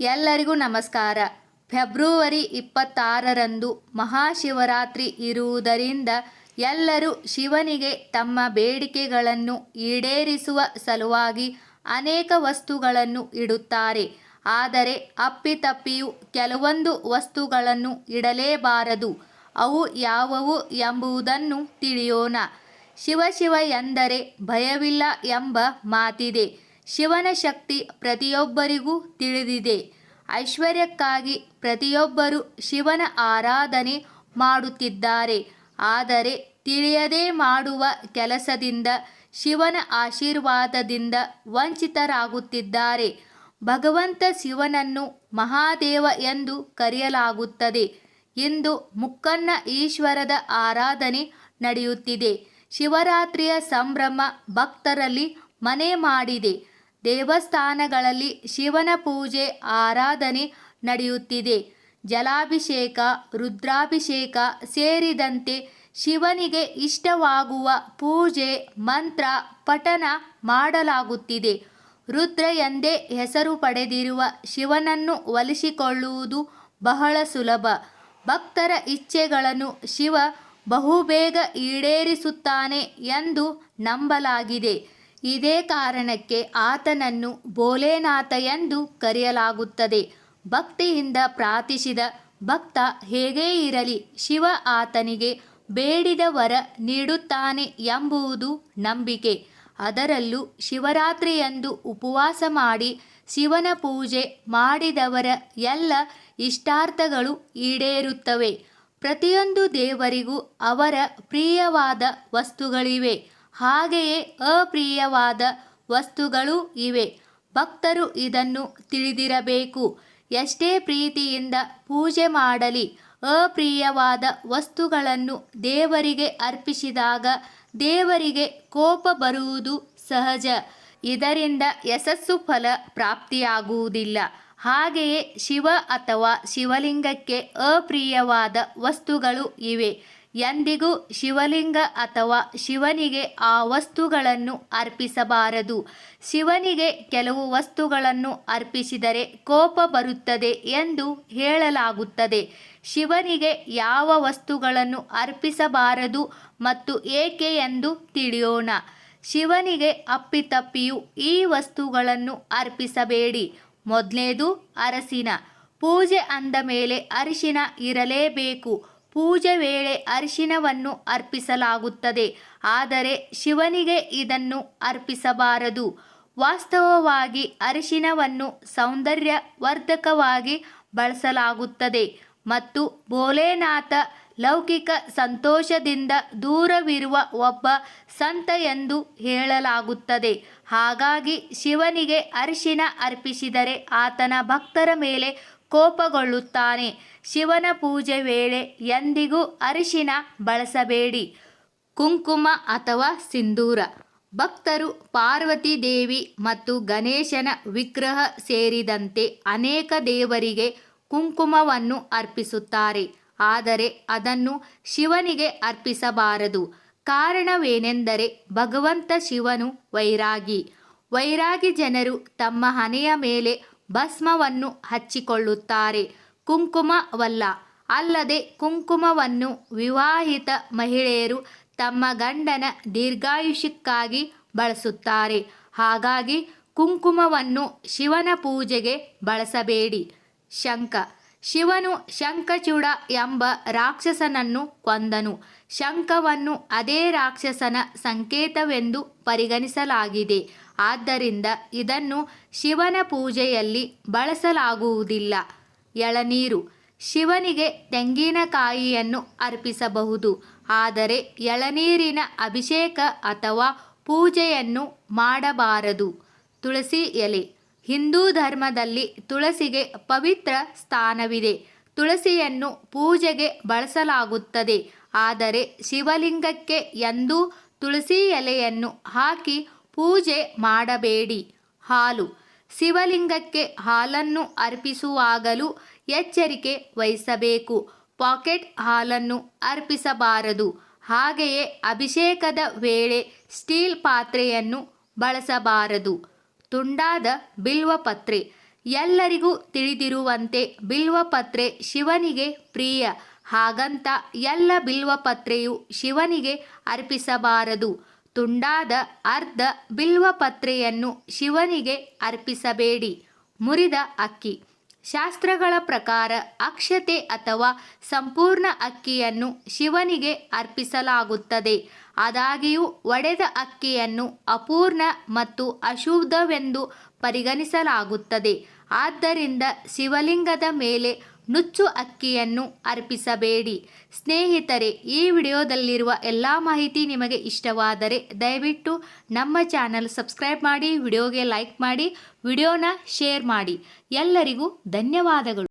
ಎಲ್ಲರಿಗೂ ನಮಸ್ಕಾರ. ಫೆಬ್ರವರಿ ಇಪ್ಪತ್ತಾರರಂದು ಮಹಾಶಿವರಾತ್ರಿ ಇರುವುದರಿಂದ ಎಲ್ಲರೂ ಶಿವನಿಗೆ ತಮ್ಮ ಬೇಡಿಕೆಗಳನ್ನು ಈಡೇರಿಸುವ ಸಲುವಾಗಿ ಅನೇಕ ವಸ್ತುಗಳನ್ನು ಇಡುತ್ತಾರೆ. ಆದರೆ ಅಪ್ಪಿತಪ್ಪಿಯು ಕೆಲವೊಂದು ವಸ್ತುಗಳನ್ನು ಇಡಲೇಬಾರದು. ಅವು ಯಾವುವು ಎಂಬುದನ್ನು ತಿಳಿಯೋಣ. ಶಿವ ಶಿವ ಎಂದರೆ ಭಯವಿಲ್ಲ ಎಂಬ ಮಾತಿದೆ. ಶಿವನ ಶಕ್ತಿ ಪ್ರತಿಯೊಬ್ಬರಿಗೂ ತಿಳಿದಿದೆ. ಐಶ್ವರ್ಯಕ್ಕಾಗಿ ಪ್ರತಿಯೊಬ್ಬರು ಶಿವನ ಆರಾಧನೆ ಮಾಡುತ್ತಿದ್ದಾರೆ. ಆದರೆ ತಿಳಿಯದೇ ಮಾಡುವ ಕೆಲಸದಿಂದ, ಶಿವನ ಆಶೀರ್ವಾದದಿಂದ ವಂಚಿತರಾಗುತ್ತಿದ್ದಾರೆ. ಭಗವಂತ ಶಿವನನ್ನು ಮಹಾದೇವ ಎಂದು ಕರೆಯಲಾಗುತ್ತದೆ. ಇಂದು ಮುಕ್ಕಣ್ಣ ಈಶ್ವರದ ಆರಾಧನೆ ನಡೆಯುತ್ತಿದೆ. ಶಿವರಾತ್ರಿಯ ಸಂಭ್ರಮ ಭಕ್ತರಲ್ಲಿ ಮನೆ ಮಾಡಿದೆ. ದೇವಸ್ಥಾನಗಳಲ್ಲಿ ಶಿವನ ಪೂಜೆ, ಆರಾಧನೆ ನಡೆಯುತ್ತಿದೆ. ಜಲಾಭಿಷೇಕ, ರುದ್ರಾಭಿಷೇಕ ಸೇರಿದಂತೆ ಶಿವನಿಗೆ ಇಷ್ಟವಾಗುವ ಪೂಜೆ, ಮಂತ್ರ ಪಠನ ಮಾಡಲಾಗುತ್ತಿದೆ. ರುದ್ರ ಎಂದೇ ಹೆಸರು ಪಡೆದಿರುವ ಶಿವನನ್ನು ಒಲಿಸಿಕೊಳ್ಳುವುದು ಬಹಳ ಸುಲಭ. ಭಕ್ತರ ಇಚ್ಛೆಗಳನ್ನು ಶಿವ ಬಹುಬೇಗ ಈಡೇರಿಸುತ್ತಾನೆ ಎಂದು ನಂಬಲಾಗಿದೆ. ಇದೇ ಕಾರಣಕ್ಕೆ ಆತನನ್ನು ಭೋಲೆನಾಥ ಎಂದು ಕರೆಯಲಾಗುತ್ತದೆ. ಭಕ್ತಿಯಿಂದ ಪ್ರಾರ್ಥಿಸಿದ ಭಕ್ತ ಹೇಗೇ ಇರಲಿ ಶಿವ ಆತನಿಗೆ ಬೇಡಿದ ವರ ನೀಡುತ್ತಾನೆ ಎಂಬುದು ನಂಬಿಕೆ. ಅದರಲ್ಲೂ ಶಿವರಾತ್ರಿಯಂದು ಉಪವಾಸ ಮಾಡಿ ಶಿವನ ಪೂಜೆ ಮಾಡಿದವರ ಎಲ್ಲ ಇಷ್ಟಾರ್ಥಗಳು ಈಡೇರುತ್ತವೆ. ಪ್ರತಿಯೊಂದು ದೇವರಿಗೂ ಅವರ ಪ್ರಿಯವಾದ ವಸ್ತುಗಳಿವೆ. ಹಾಗೆಯೇ ಅಪ್ರಿಯವಾದ ವಸ್ತುಗಳು ಇವೆ. ಭಕ್ತರು ಇದನ್ನು ತಿಳಿದಿರಬೇಕು. ಎಷ್ಟೇ ಪ್ರೀತಿಯಿಂದ ಪೂಜೆ ಮಾಡಲಿ, ಅಪ್ರಿಯವಾದ ವಸ್ತುಗಳನ್ನು ದೇವರಿಗೆ ಅರ್ಪಿಸಿದಾಗ ದೇವರಿಗೆ ಕೋಪ ಬರುವುದು ಸಹಜ. ಇದರಿಂದ ಯಶಸ್ಸು ಫಲ ಪ್ರಾಪ್ತಿಯಾಗುವುದಿಲ್ಲ. ಹಾಗೆಯೇ ಶಿವ ಅಥವಾ ಶಿವಲಿಂಗಕ್ಕೆ ಅಪ್ರಿಯವಾದ ವಸ್ತುಗಳು ಇವೆ. ಎಂದಿಗೂ ಶಿವಲಿಂಗ ಅಥವಾ ಶಿವನಿಗೆ ಆ ವಸ್ತುಗಳನ್ನು ಅರ್ಪಿಸಬಾರದು. ಶಿವನಿಗೆ ಕೆಲವು ವಸ್ತುಗಳನ್ನು ಅರ್ಪಿಸಿದರೆ ಕೋಪ ಬರುತ್ತದೆ ಎಂದು ಹೇಳಲಾಗುತ್ತದೆ. ಶಿವನಿಗೆ ಯಾವ ವಸ್ತುಗಳನ್ನು ಅರ್ಪಿಸಬಾರದು ಮತ್ತು ಏಕೆ ಎಂದು ತಿಳಿಯೋಣ. ಶಿವನಿಗೆ ಅಪ್ಪಿತಪ್ಪಿಯು ಈ ವಸ್ತುಗಳನ್ನು ಅರ್ಪಿಸಬೇಡಿ. ಮೊದಲನೇದು ಅರಸಿನ. ಪೂಜೆ ಅಂದ ಮೇಲೆ ಅರಿಶಿನ ಇರಲೇಬೇಕು. ಪೂಜೆ ವೇಳೆ ಅರಿಶಿನವನ್ನು ಅರ್ಪಿಸಲಾಗುತ್ತದೆ, ಆದರೆ ಶಿವನಿಗೆ ಇದನ್ನು ಅರ್ಪಿಸಬಾರದು. ವಾಸ್ತವವಾಗಿ ಅರಿಶಿನವನ್ನು ಸೌಂದರ್ಯವರ್ಧಕವಾಗಿ ಬಳಸಲಾಗುತ್ತದೆ ಮತ್ತು ಭೋಲೆನಾಥ ಲೌಕಿಕ ಸಂತೋಷದಿಂದ ದೂರವಿರುವ ಒಬ್ಬ ಸಂತ ಎಂದು ಹೇಳಲಾಗುತ್ತದೆ. ಹಾಗಾಗಿ ಶಿವನಿಗೆ ಅರಿಶಿನ ಅರ್ಪಿಸಿದರೆ ಆತನ ಭಕ್ತರ ಮೇಲೆ ಕೋಪಗೊಳ್ಳುತ್ತಾನೆ. ಶಿವನ ಪೂಜೆ ವೇಳೆ ಎಂದಿಗೂ ಅರಿಶಿನ ಬಳಸಬೇಡಿ. ಕುಂಕುಮ ಅಥವಾ ಸಿಂಧೂರ. ಭಕ್ತರು ಪಾರ್ವತಿ ದೇವಿ ಮತ್ತು ಗಣೇಶನ ವಿಗ್ರಹ ಸೇರಿದಂತೆ ಅನೇಕ ದೇವರಿಗೆ ಕುಂಕುಮವನ್ನು ಅರ್ಪಿಸುತ್ತಾರೆ. ಆದರೆ ಅದನ್ನು ಶಿವನಿಗೆ ಅರ್ಪಿಸಬಾರದು. ಕಾರಣವೇನೆಂದರೆ ಭಗವಂತ ಶಿವನು ವೈರಾಗಿ. ವೈರಾಗಿ ಜನರು ತಮ್ಮ ಹಣೆಯ ಮೇಲೆ ಭಸ್ಮವನ್ನು ಹಚ್ಚಿಕೊಳ್ಳುತ್ತಾರೆ. ಕುಂಕುಮವಲ್ಲ, ಅಲ್ಲದೆ ಕುಂಕುಮವನ್ನು ವಿವಾಹಿತ ಮಹಿಳೆಯರು ತಮ್ಮ ಗಂಡನ ದೀರ್ಘಾಯುಷ್ಯಕ್ಕಾಗಿ ಬಳಸುತ್ತಾರೆ. ಹಾಗಾಗಿ ಕುಂಕುಮವನ್ನು ಶಿವನ ಪೂಜೆಗೆ ಬಳಸಬೇಡಿ. ಶಂಖ, ಶಿವನು ಶಂಖಚೂಡ ಎಂಬ ರಾಕ್ಷಸನನ್ನು ಕೊಂದನು. ಶಂಖವನ್ನು ಅದೇ ರಾಕ್ಷಸನ ಸಂಕೇತವೆಂದು ಪರಿಗಣಿಸಲಾಗಿದೆ. ಆದ್ದರಿಂದ ಇದನ್ನು ಶಿವನ ಪೂಜೆಯಲ್ಲಿ ಬಳಸಲಾಗುವುದಿಲ್ಲ. ಎಳನೀರು. ಶಿವನಿಗೆ ತೆಂಗಿನಕಾಯಿಯನ್ನು ಅರ್ಪಿಸಬಹುದು. ಆದರೆ ಎಳನೀರಿನ ಅಭಿಷೇಕ ಅಥವಾ ಪೂಜೆಯನ್ನು ಮಾಡಬಾರದು. ತುಳಸಿ ಎಲೆ. ಹಿಂದೂ ಧರ್ಮದಲ್ಲಿ ತುಳಸಿಗೆ ಪವಿತ್ರ ಸ್ಥಾನವಿದೆ. ತುಳಸಿಯನ್ನು ಪೂಜೆಗೆ ಬಳಸಲಾಗುತ್ತದೆ. ಆದರೆ ಶಿವಲಿಂಗಕ್ಕೆ ಎಂದೂ ತುಳಸಿ ಎಲೆಯನ್ನು ಹಾಕಿ ಪೂಜೆ ಮಾಡಬೇಡಿ. ಹಾಲು. ಶಿವಲಿಂಗಕ್ಕೆ ಹಾಲನ್ನು ಅರ್ಪಿಸುವಾಗಲೂ ಎಚ್ಚರಿಕೆ ವಹಿಸಬೇಕು. ಪಾಕೆಟ್ ಹಾಲನ್ನು ಅರ್ಪಿಸಬಾರದು. ಹಾಗೆಯೇ ಅಭಿಷೇಕದ ವೇಳೆ ಸ್ಟೀಲ್ ಪಾತ್ರೆಯನ್ನು ಬಳಸಬಾರದು. ತುಂಡಾದ ಬಿಲ್ವಪತ್ರೆ. ಎಲ್ಲರಿಗೂ ತಿಳಿದಿರುವಂತೆ ಬಿಲ್ವಪತ್ರೆ ಶಿವನಿಗೆ ಪ್ರಿಯ. ಹಾಗಂತ ಎಲ್ಲ ಬಿಲ್ವಪತ್ರೆಯು ಶಿವನಿಗೆ ಅರ್ಪಿಸಬಾರದು. ತುಂಡಾದ ಅರ್ಧ ಬಿಲ್ವಪತ್ರೆಯನ್ನು ಶಿವನಿಗೆ ಅರ್ಪಿಸಬೇಡಿ. ಮುರಿದ ಅಕ್ಕಿ. ಶಾಸ್ತ್ರಗಳ ಪ್ರಕಾರ ಅಕ್ಷತೆ ಅಥವಾ ಸಂಪೂರ್ಣ ಅಕ್ಕಿಯನ್ನು ಶಿವನಿಗೆ ಅರ್ಪಿಸಲಾಗುತ್ತದೆ. ಆದಾಗಿಯೂ, ಒಡೆದ ಅಕ್ಕಿಯನ್ನು ಅಪೂರ್ಣ ಮತ್ತು ಅಶುದ್ಧವೆಂದು ಪರಿಗಣಿಸಲಾಗುತ್ತದೆ. ಆದ್ದರಿಂದ ಶಿವಲಿಂಗದ ಮೇಲೆ ನುಚ್ಚು ಅಕ್ಕಿಯನ್ನು ಅರ್ಪಿಸಬೇಡಿ. ಸ್ನೇಹಿತರೆ, ಈ ವಿಡಿಯೋದಲ್ಲಿರುವ ಎಲ್ಲ ಮಾಹಿತಿ ನಿಮಗೆ ಇಷ್ಟವಾದರೆ ದಯವಿಟ್ಟು ನಮ್ಮ ಚಾನಲ್ ಸಬ್ಸ್ಕ್ರೈಬ್ ಮಾಡಿ, ವಿಡಿಯೋಗೆ ಲೈಕ್ ಮಾಡಿ, ವಿಡಿಯೋನ ಶೇರ್ ಮಾಡಿ. ಎಲ್ಲರಿಗೂ ಧನ್ಯವಾದಗಳು.